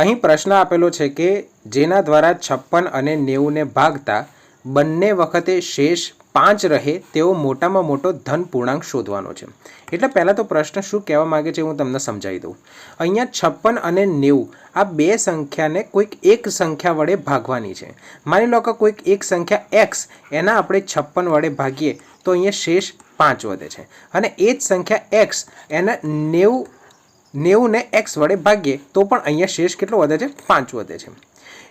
અહીં પ્રશ્ન આપેલો છે કે જેના દ્વારા છપ્પન અને નેવુંને ભાગતા બંને વખતે શેષ પાંચ રહે તેવો મોટામાં મોટો ધન પૂર્ણાંક શોધવાનો છે. એટલે પહેલાં તો પ્રશ્ન શું કહેવા માગે છે હું તમને સમજાવી દઉં. અહીંયા છપ્પન અને નેવું આ બે સંખ્યાને કોઈક એક સંખ્યા વડે ભાગવાની છે. માની લો કે કોઈક એક સંખ્યા એક્સ એના આપણે છપ્પન વડે ભાગીએ તો અહીંયા શેષ પાંચ વધે છે. અને એ જ સંખ્યા એક્સ એના નેવું નેવુંને એક્સ વડે ભાગીએ તો પણ અહીંયા શેષ કેટલો વધે છે? પાંચ વધે છે.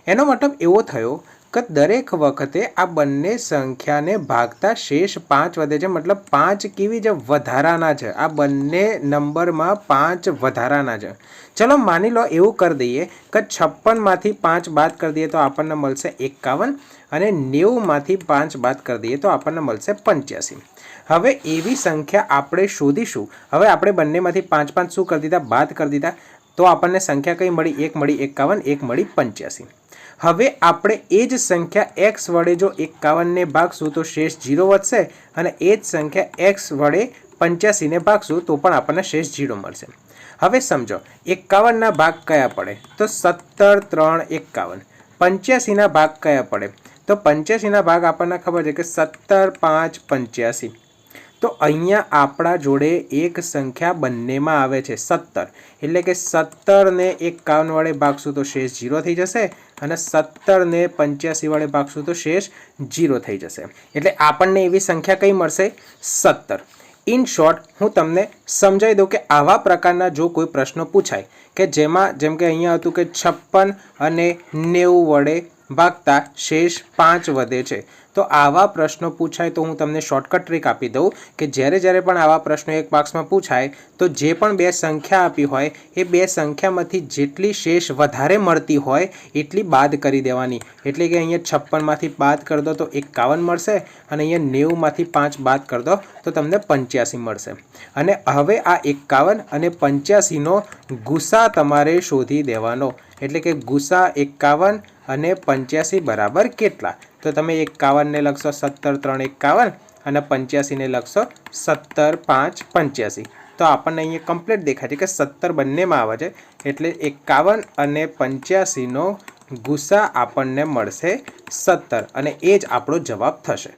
એનો મતલબ એવો થયો કે દરેક વખતે આ બંને સંખ્યાને ભાગતા શેષ પાંચ વધે છે. મતલબ પાંચ કેવી છે? વધારાના છે. આ બંને નંબરમાં પાંચ વધારાના છે. ચલો માની લો એવું કરી દઈએ કે છપ્પનમાંથી પાંચ બાદ કરી દઈએ તો આપણને મળશે એકાવન અને નેવુંમાંથી પાંચ બાદ કરી દઈએ તો આપણને મળશે પંચ્યાસી. હવે એવી સંખ્યા આપણે શોધીશું. હવે આપણે બંનેમાંથી પાંચ પાંચ શું કરી દીધા? બાદ કરી દીધા. તો આપણને સંખ્યા કઈ મળી? એક મળી એકાવન, એક મળી પંચ્યાસી. હવે આપણે એ જ સંખ્યા એક્સ વડે જો એકાવનને ભાગશું તો શેષ જીરો વધશે અને એ જ સંખ્યા એક્સ વડે પંચ્યાસીને ભાગશું તો પણ આપણને શેષ જીરો મળશે. હવે સમજો, એકાવનના ભાગ કયા પડે? તો સત્તર, ત્રણ, એકાવન. પંચ્યાસીના ભાગ કયા પડે? તો પંચ્યાસીના ભાગ આપણને ખબર છે કે સત્તર, પાંચ, પંચ્યાસી. તો અહીંયા આપણા જોડે એક સંખ્યા બંનેમાં આવે છે સત્તર. એટલે કે સત્તરને એકાવન વડે ભાગશું તો શેષ જીરો થઈ જશે અને સત્તરને પંચ્યાસી વડે ભાગશું તો શેષ જીરો થઈ જશે. એટલે આપણને એવી સંખ્યા કઈ મળશે? સત્તર. ઇન શોર્ટ, હું તમને સમજાવી દઉં કે આવા પ્રકારના જો કોઈ પ્રશ્નો પૂછાય કે જેમાં, જેમ કે અહીંયા હતું કે છપ્પન અને નેવું વડે ભાગતા શેષ પાંચ વધે છે. તો આવા પ્રશ્નો પૂછાય તો હું તમને શોર્ટકટ ટ્રીક આપી દઉં કે જ્યારે જ્યારે પણ આવા પ્રશ્નો એક માર્ક્સમાં પૂછાય, તો જે પણ બે સંખ્યા આપી હોય, એ બે સંખ્યામાંથી જેટલી શેષ વધારે મળતી હોય, એટલી બાદ કરી દેવાની. એટલે કે અહીંયા છપ્પનમાંથી બાદ કરી દો તો એકાવન મળશે અને અહીંયા નેવુંમાંથી પાંચ બાદ કરી દો તો તમને પંચ્યાસી મળશે. અને હવે આ એકાવન અને પંચ્યાસીનો ગુસા તમારે શોધી દેવાનો. એટલે કે ગુસા એકાવન અને પંચ્યાસી બરાબર કેટલા? તો તમે એકાવનને લખશો સત્તર, ત્રણ એકાવન અને પંચ્યાસીને લખશો સત્તર, પાંચ, પંચ્યાસી. તો આપણને અહીંયા કમ્પ્લીટ દેખાય છે કે સત્તર બંનેમાં આવે છે. એટલે એકાવન અને પંચ્યાસીનો ગુસા આપણને મળશે સત્તર અને એ જ આપણો જવાબ થશે.